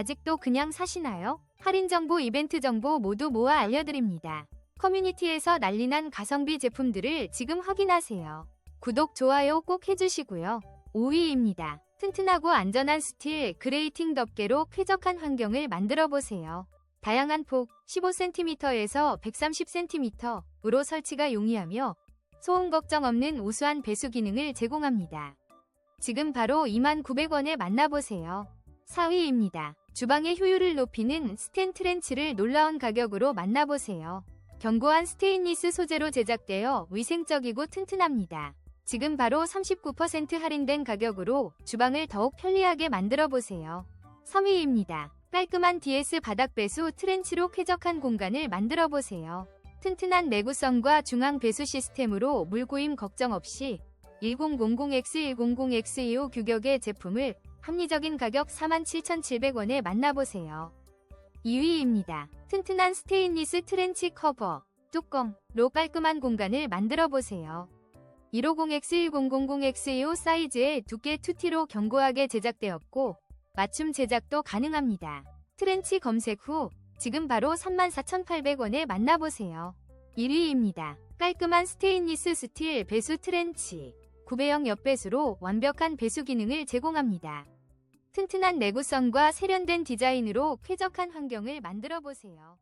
아직도 그냥 사시나요? 할인 정보, 이벤트 정보 모두 모아 알려드립니다. 커뮤니티에서 난리난 가성비 제품들을 지금 확인하세요. 구독, 좋아요 꼭 해주시고요. 5위입니다. 튼튼하고 안전한 스틸 그레이팅 덮개로 쾌적한 환경을 만들어 보세요. 다양한 폭 15cm에서 130cm으로 설치가 용이하며 소음 걱정 없는 우수한 배수 기능을 제공합니다. 지금 바로 29,900원에 만나보세요. 4위입니다. 주방의 효율을 높이는 스텐 트렌치를 놀라운 가격으로 만나보세요. 견고한 스테인리스 소재로 제작되어 위생적이고 튼튼합니다. 지금 바로 39% 할인된 가격으로 주방을 더욱 편리하게 만들어 보세요. 3위입니다. 깔끔한 DS 바닥 배수 트렌치로 쾌적한 공간을 만들어 보세요. 튼튼한 내구성과 중앙 배수 시스템으로 물고임 걱정 없이 1000X100X25 규격의 제품을 합리적인 가격 47,700원에 만나보세요. 2위입니다. 튼튼한 스테인리스 트렌치 커버, 뚜껑로 깔끔한 공간을 만들어 보세요. 150X1000X25 사이즈의 두께 2T로 견고하게 제작되었고 맞춤 제작도 가능합니다. 트렌치 검색 후 지금 바로 34,800원에 만나보세요. 1위입니다. 깔끔한 스테인리스 스틸 배수 트렌치. 구배형 옆배수로 완벽한 배수 기능을 제공합니다. 튼튼한 내구성과 세련된 디자인으로 쾌적한 환경을 만들어 보세요.